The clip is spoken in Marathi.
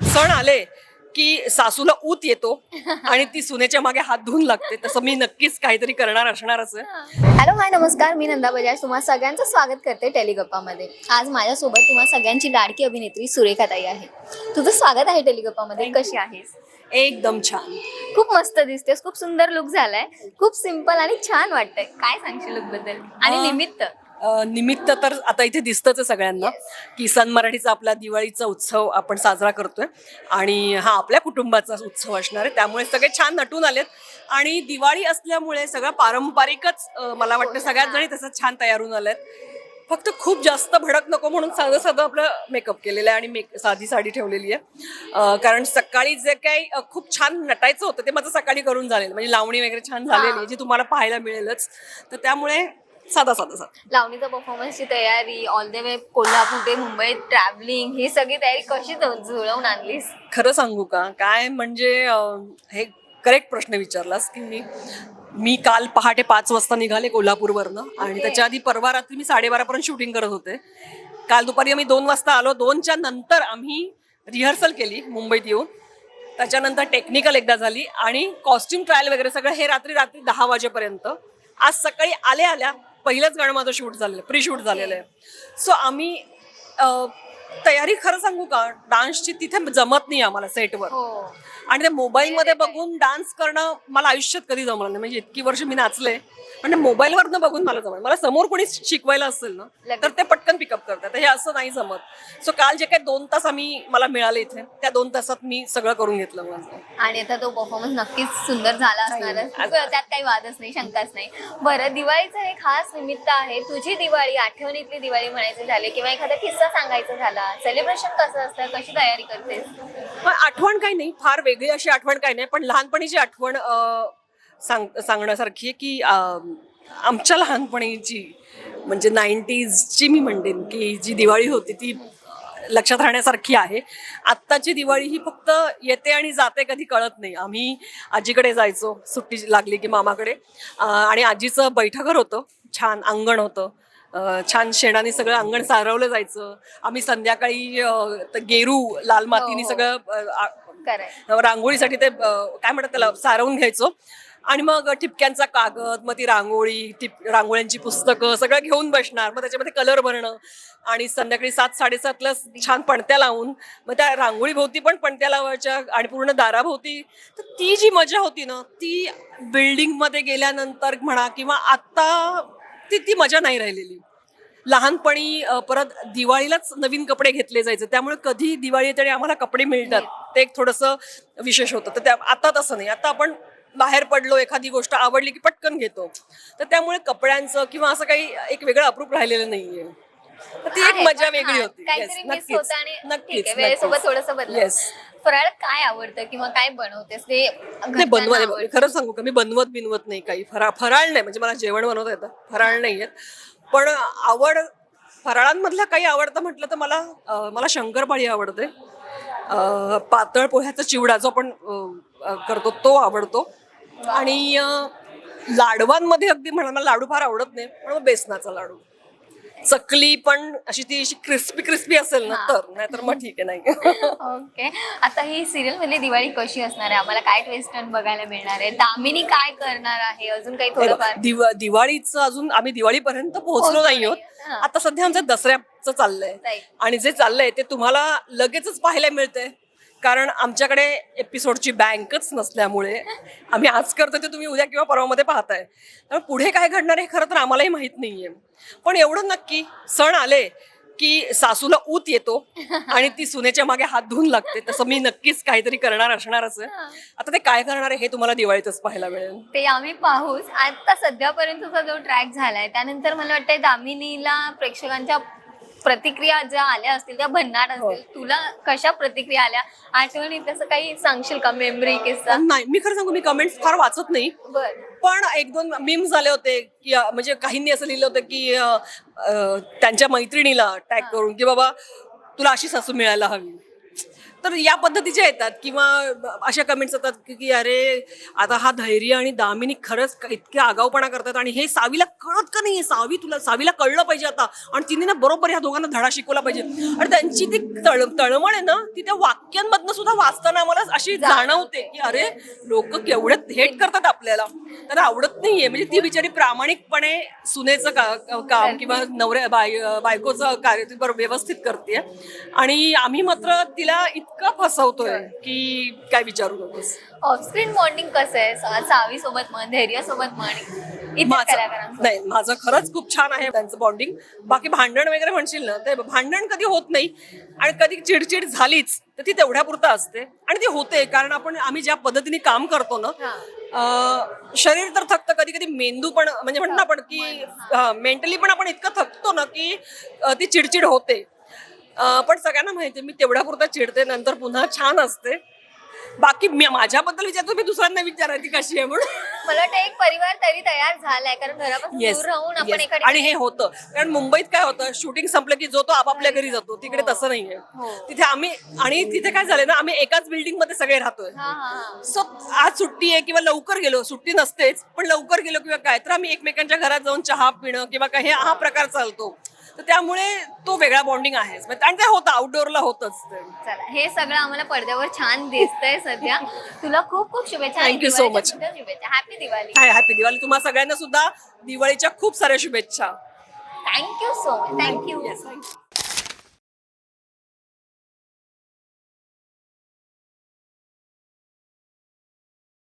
सण आले की सासूला ऊत येतो आणि ती सुनेच्या मागे हात धुवून लागते. तसं मी नक्कीच काहीतरी करणार असणारच आहे हॅलो हाय नमस्कार. मी नंदा बजाज. तुम्हा सगळ्यांचं स्वागत करते टेलिगप्पामध्ये. आज माझ्यासोबत तुम्हा सगळ्यांची लाडकी अभिनेत्री सुरेखा ताई आहे. तुझं स्वागत आहे टेलिगप्पामध्ये. कशी आहेस? एकदम छान. खूप मस्त दिसतेस. खूप सुंदर लुक झालाय. खूप सिंपल आणि छान वाटतंय. काय सांगशील लुकबद्दल आणि निमित्त? निमित्त तर आता इथे दिसतच आहे सगळ्यांना की सन मराठीचा आपला दिवाळीचा उत्सव आपण साजरा करतोय. आणि हा आपल्या कुटुंबाचा उत्सव असणार आहे. त्यामुळे सगळे छान नटून आलेत. आणि दिवाळी असल्यामुळे सगळं पारंपरिकच अं, मला वाटतं सगळ्यात जणी तसं छान तयार होऊन आल्यात फक्त खूप जास्त भडक नको म्हणून साधं साधं आपलं मेकअप केलेलं आहे आणि मेक साधी साडी ठेवलेली आहे. अं, कारण सकाळी जे काही अं, खूप छान नटायचं होतं ते माझं सकाळी करून झालेलं. म्हणजे लावणी वगैरे छान झालेली आहे जी तुम्हाला पाहायला मिळेलच. तर त्यामुळे साधा साधा साधा. लावणीचा परफॉर्मन्सची तयारी ऑल द वे कोल्हापूर ते मुंबई ट्रॅव्हलिंग ही सगळी तयारी कशी जुळवून आणलीस? खरं सांगू का? काय म्हणजे अं, हे करेक्ट प्रश्न विचारलास की मी मी काल पहाटे पाच वाजता निघाले कोल्हापूरवरनं आणि त्याच्या आधी परवा रात्री मी साडेबारापर्यंत शूटिंग करत होते. काल दुपारी आम्ही दोन वाजता आलो. दोनच्या नंतर आम्ही रिहर्सल केली मुंबईत येऊन. त्याच्यानंतर टेक्निकल एकदा झाली आणि कॉस्ट्युम ट्रायल वगैरे सगळं हे रात्री रात्री दहा वाजेपर्यंत. आज सकाळी आल्या आल्या पहिलंच गाणं माझं शूट झालेलं प्री शूट झालेलं आहे. सो आम्ही अं, तयारी खरं सांगू का? डान्सची तिथे जमत नाही आम्हाला सेटवर आणि ते मोबाईलमध्ये बघून डान्स करणं मला आयुष्यात कधी जमलं नाही. म्हणजे इतकी वर्ष मी नाचले पण मोबाईलवरनं बघून मला जमलं. मला समोर कोणी शिकवायला असेल ना. तर ते पटकन पिकअप करतात. हे असं नाही जमत. सो काल जे काही दोन तास आम्ही मला मिळाले इथे त्या दोन तासात मी सगळं करून घेतलं माझं. आणि आता तो परफॉर्मन्स नक्कीच सुंदर झाला असणारच नाही. त्यात काही वादच नाही शंकाच नाही. बरं दिवाळीचं हे खास निमित्त आहे. तुझी दिवाळी आठवणीतली दिवाळी म्हणायची झाली किंवा एखादा किस्सा सांगायचा झाला. सेलिब्रेशन कसं असतं? कशी तयारी करतेस? पण आठवण काही नाही. फार वेगळी अशी आठवण काही नाही पण लहानपणीची आठवण सांग सांगण्यासारखी आहे की आमच्या लहानपणीची म्हणजे नाईन्टीजची मी म्हणेन की जी दिवाळी होती ती लक्षात राहण्यासारखी आहे. आत्ताची दिवाळी ही फक्त येते आणि जाते कधी कळत नाही. आम्ही आजीकडे जायचो सुट्टी लागली की मामाकडे. आणि आजीचं बैठकघर होतं छान अंगण होतं. छान शेणाने सगळं अंगण सारवलं जायचं. आम्ही संध्याकाळी गेरू लाल मातीने हो. सगळं आ- खरंय रांगोळीसाठी ते काय म्हणतात त्याला सारवून घ्यायचो. आणि मग ठिपक्यांचा कागद मग ती रांगोळी टिप रांगोळ्यांची पुस्तकं सगळं घेऊन बसणार. मग त्याच्यामध्ये कलर भरणं आणि संध्याकाळी सात साडेसातला छान पणत्या लावून मग त्या रांगोळी भोवती पण पणत्या लावायच्या आणि पूर्ण दाराभोवती. तर ती जी मजा होती ना ती बिल्डिंगमध्ये गेल्यानंतर म्हणा किंवा आत्ता ती ती मजा नाही राहिलेली. लहानपणी परत दिवाळीलाच नवीन कपडे घेतले जायचे. त्यामुळे कधी दिवाळी येते आणि आम्हाला कपडे मिळतात. ते एक थोडंसं विशेष होतं. तर त्या आता तसं नाही. आता आपण बाहेर पडलो एखादी गोष्ट आवडली की पटकन घेतो. तर त्यामुळे कपड्यांचं किंवा असं काही एक वेगळं अप्रूप राहिलेलं नाहीये. ती एक मजा वेगळी हा, होती नक्कीच वेळेसोबत थोडंसं बदल फराळ काय आवडतं किंवा काय बनवतेस? ते बनवत. खरं सांगू का? मी बनवत बिनवत नाही काही. फराळ फराळ नाही. म्हणजे मला जेवण बनवता येतं. फराळ नाही येत पण आवड फराळांमधलं काही आवडतं म्हटलं तर मला मला शंकरपाळी आवडते. पातळ पोह्याचा चिवडा जो आपण करतो तो आवडतो. आणि लाडवांमध्ये अगदी म्हणा मला लाडू फार आवडत नाही पण मग बेसनाचा लाडू. चकली पण अशी ती अशी क्रिस्पी क्रिस्पी असेल ना. तर नाहीतर मग ठीक आहे नाही ओके आता ही सिरियल मधली दिवाळी कशी असणार आहे आम्हाला काय ट्विस्ट टर्न बघायला मिळणार आहे दामिनी काय करणार आहे अजून काही थोडंफार दिवा दिवाळीचं अजून आम्ही दिवाळीपर्यंत पोहोचलो नाही आहोत. हा. आता सध्या आमचं दसऱ्याचं चाललंय Right. आणि जे चाललंय ते तुम्हाला लगेचच पाहायला मिळतंय कारण आमच्याकडे एपिसोडची बँकच नसल्यामुळे आम्ही आज करतो ते तुम्ही उद्या किंवा परवामध्ये पाहताय. त्यामुळे पुढे काय घडणार हे खरं तर आम्हालाही माहीत नाहीये. पण एवढं नक्की सण आले की सासूला ऊत येतो आणि ती सुनेच्या मागे हात धुवून लागते. तसं मी नक्कीच काहीतरी करणार असणारच आहे. आता ते काय करणार आहे हे तुम्हाला दिवाळीतच पाहायला मिळेल. ते आम्ही पाहूच. आता सध्यापर्यंतचा जो ट्रॅक झालाय त्यानंतर मला वाटतंय दामिनीला प्रेक्षकांच्या प्रतिक्रिया ज्या आल्या असतील त्या भन्नाट हो. असतील तुला कशा प्रतिक्रिया आल्या? आठवणी तसं काही सांगशील का? मेमरी किस्सा? नाही मी खरं सांगू मी कमेंट्स फार वाचत नाही. बर. पण एक दोन मीम्स झाले होते की अं, म्हणजे काहींनी असं लिहिलं होतं की अं, अं, त्यांच्या मैत्रिणीला टॅग करून की बाबा तुला अशी सासू मिळायला हवी. तर या पद्धतीच्या येतात किंवा अशा कमेंट्स येतात की की अरे आता हा धैर्य आणि दामिनी खरंच क- इतके आगाऊपणा करतात आणि हे सावीला कळत का नाही सावी तुला सावीला कळलं पाहिजे आता. आणि तिने ना बरोबर ह्या दोघांना धडा शिकवला पाहिजे. आणि त्यांची ती तळ तळमळ आहे ना ती त्या वाक्यांमधनं सुद्धा वाचताना आम्हाला अशी जाणवते की अरे लोक केवढे हेट करतात आपल्याला. त्यांना आवडत नाहीये. म्हणजे ती बिचारी प्रामाणिकपणे सुनेचं का- काम किंवा नवऱ्या बाय बायकोचं कार्य व्यवस्थित करते आणि आम्ही मात्र तिला इतकं फसवतोय? की काय विचारू नकोस ऑफस्क्रीन बॉन्डिंग कसं आहे? सावी सोबत म्हण धैर्य सोबत म्हण नाही माझं खरंच खूप छान आहे त्यांचं बॉन्डिंग बाकी भांडण वगैरे म्हणशील ना ते भांडण कधी होत नाही आणि कधी चिडचिड झालीच तर ती तेवढ्यापुरतं असते. आणि ती होते कारण आपण आम्ही ज्या पद्धतीने काम करतो ना. अं, शरीर तर थकतं कधी कधी मेंदू पण म्हणजे म्हणतो आपण की मेंटली पण आपण इतकं थकतो ना की ती चिडचिड होते. पण सगळ्यांना माहिती मी तेवढ्यापुरतं चिडते नंतर पुन्हा छान असते. बाकी मी माझ्याबद्दल विचारतो मी दुसऱ्यांना विचारा ती कशी आहे म्हणून. मला वाटतं एक परिवार तरी तयार झालाय कारण घरापासून Yes, दूर राहून आपण yes. आणि हे होतं कारण मुंबईत काय होतं शूटिंग संपलं की जो तो आपापल्या घरी जातो तिकडे तसं नाहीये. हो. तिथे आम्ही आणि तिथे काय झालं ना आम्ही एकाच बिल्डिंगमध्ये सगळे राहतोय. हा हा हा. सो आज सुट्टी आहे किंवा लवकर गेलो सुट्टी नसतेच पण लवकर गेलो किंवा काय तर आम्ही एकमेकांच्या घरात जाऊन चहा पिणं किंवा काय हे हा प्रकार चालतो. तर त्यामुळे तो वेगळा बॉन्डिंग आहे आणि ते होतं आउटडोअरला होतच ते. चला हे सगळं आम्हाला पडद्यावर छान दिसतंय सध्या. तुला खूप खूप शुभेच्छा Thank you so much. शुभेच्छा. Happy Diwali. Hi happy Diwali. तुम्हा सगळ्यांना सुद्धा दिवाळीच्या खूप साऱ्या शुभेच्छा. Thank you so much thank you.